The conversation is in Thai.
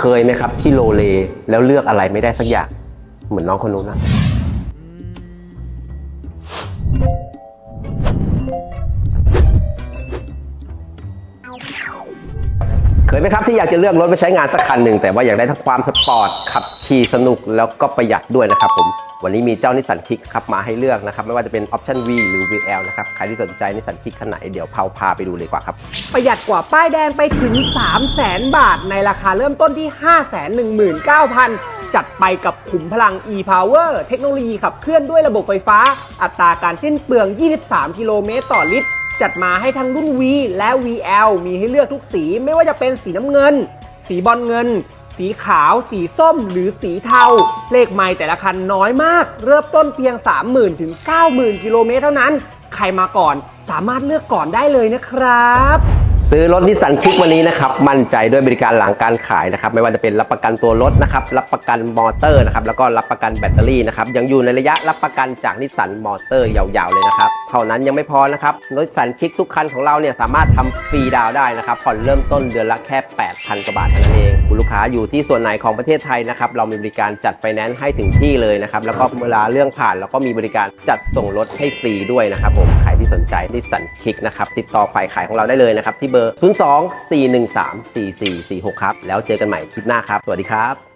เคยไหมครับที่โลเลแล้วเลือกอะไรไม่ได้สักอย่าง เหมือนน้องคนนู้นนะเคยไหมครับที่อยากจะเลือกรถไปใช้งานสักคันหนึ่งแต่ว่าอยากได้ทั้งความสปอร์ตขับขี่สนุกแล้วก็ประหยัดด้วยนะครับผม วันนี้มีเจ้านิสสันคิกครับมาให้เลือกนะครับ ไม่ว่าจะเป็นออปชัน V หรือ VL นะครับ ใครที่สนใจนิสสันคิกคันไหนเดี๋ยวเผาพาไปดูเลยกว่าครับ ประหยัดกว่าป้ายแดงไปถึง 3 0 0แสนบาท ในราคาเริ่มต้นที่ 519,000 จัดไปกับขุมพลัง e-power เทคโนโลยีขับเคลื่อนด้วยระบบไฟฟ้า อัตราการสิ้นเปลือง 23 กิโลเมตรต่อลิตร จัดมาให้ทั้งรุ่น V และ VL มีให้เลือกทุกสี ไม่ว่าจะเป็นสีน้ำเงิน สีบอลเงิน สีขาว สีส้ม หรือสีเทา เลขไม่แต่ละคันน้อยมาก เริ่มต้นเพียง 30,000 ถึง 90,000 กิโลเมตรเท่านั้น ใครมาก่อนสามารถเลือกก่อนได้เลยนะครับ ซื้อรถนิสสันคลิกวันนี้นะครับ มั่นใจด้วยบริการหลังการขายนะครับ ไม่ว่าจะเป็นรับประกันตัวรถนะครับ รับประกันมอเตอร์นะครับ แล้วก็รับประกันแบตเตอรี่นะครับ ยังอยู่ในระยะรับประกันจากนิสสันมอเตอร์ยาวๆเลยนะครับ เท่านั้นยังไม่พอนะครับรถสันคิกทุกคันของเราเนี่ยสามารถทำฟรีดาวได้นะครับผ่อนเริ่มต้นเดือนละแค่ 8,000กว่าบาทเท่านั้นเองคุณลูกค้าอยู่ที่ส่วนไหนของประเทศไทยนะครับเรามีบริการจัดไฟแนนซ์ให้ถึงที่เลยนะครับแล้วก็เวลาเรื่องผ่านเราก็มีบริการจัดส่งรถให้ฟรีด้วยนะครับผมใครที่สนใจนิสสันคิกนะครับติดต่อฝ่ายขายของเราได้เลยนะครับที่เบอร์ 02 413 4446 ครับ แล้วเจอกันใหม่คลิปหน้าครับ สวัสดีครับ